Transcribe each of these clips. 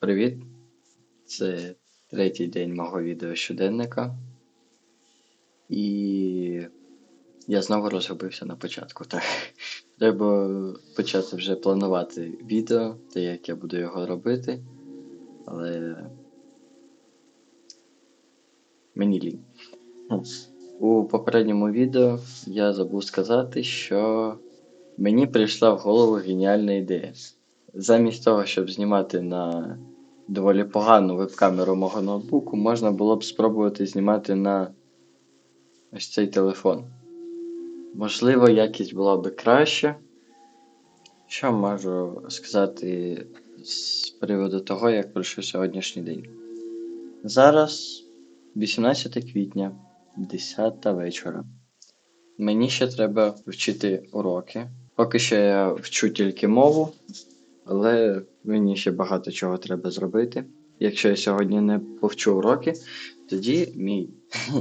Привіт! Це третій день мого відео щоденника. І я знову розгубився на початку. Так. Треба почати вже планувати відео, те, як я буду його робити. Але мені лінь. У попередньому відео я забув сказати, що мені прийшла в голову геніальна ідея. Замість того, щоб знімати на доволі погану веб-камеру мого ноутбуку, можна було б спробувати знімати на ось цей телефон. Можливо, якість була б краща. Що можу сказати з приводу того, як пройшов сьогоднішній день? Зараз 18 квітня, 10 вечора. Мені ще треба вчити уроки. Поки що я вчу тільки мову, але мені ще багато чого треба зробити. Якщо я сьогодні не повчу уроки, тоді мій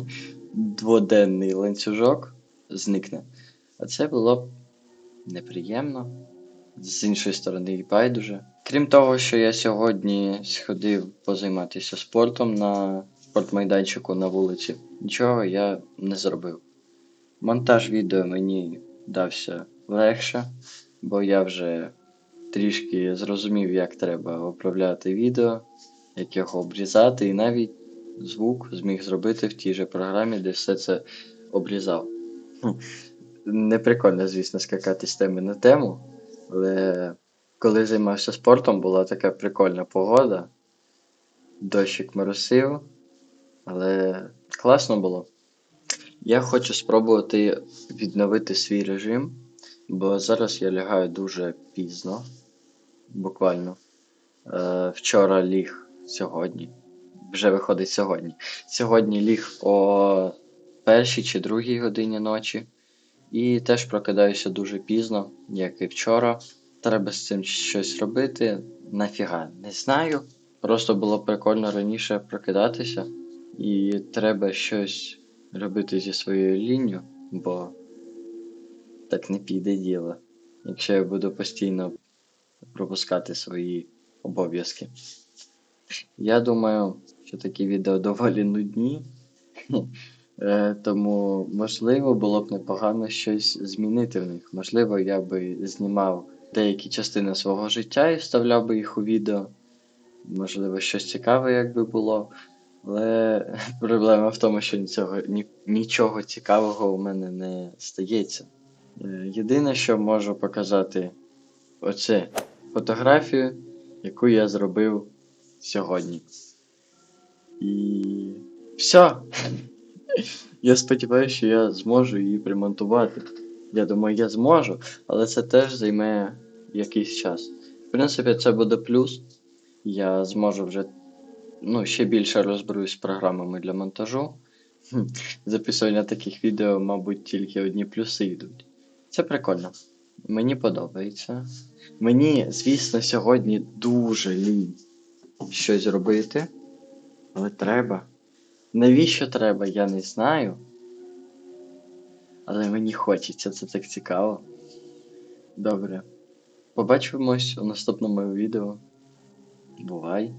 дводенний ланцюжок зникне. А це було б неприємно. З іншої сторони, і байдуже. Крім того, що я сьогодні сходив позайматися спортом на спортмайданчику на вулиці, нічого я не зробив. Монтаж відео мені дався легше, бо я вже трішки зрозумів, як треба оправляти відео, як його обрізати, і навіть звук зміг зробити в тій же програмі, де все це обрізав. Неприкольно, звісно, скакати з теми на тему, але коли займався спортом, була така прикольна погода, дощик моросив, але класно було. Я хочу спробувати відновити свій режим, бо зараз я лягаю дуже пізно, буквально. Е, вчора ліг сьогодні. Вже виходить сьогодні. Сьогодні ліг о першій чи другій годині ночі. І теж прокидаюся дуже пізно, як і вчора. Треба з цим щось робити. Нафіга, не знаю. Просто було прикольно раніше прокидатися, і треба щось робити зі своєю лінню, бо так не піде діло, якщо я буду постійно пропускати свої обов'язки. Я думаю, що такі відео доволі нудні, Е, тому можливо було б непогано щось змінити в них. Можливо, я би знімав деякі частини свого життя і вставляв би їх у відео. Можливо, щось цікаве, якби було. Але проблема в тому, що нічого, ні, нічого цікавого у мене не стається. Е, Єдине, що можу показати, оце фотографію, яку я зробив сьогодні. І все. Я сподіваюся, що я зможу її примонтувати. Я думаю, я зможу, але це теж займе якийсь час. В принципі, це буде плюс. Я зможу вже ну, ще більше розберусь з програмами для монтажу. Записування таких відео, мабуть, тільки одні плюси йдуть. Це прикольно. Мені подобається. Мені, звісно, сьогодні дуже лінь щось робити, але треба. Навіщо треба, я не знаю. Але мені хочеться, це так цікаво. Добре. Побачимось у наступному відео. Бувай!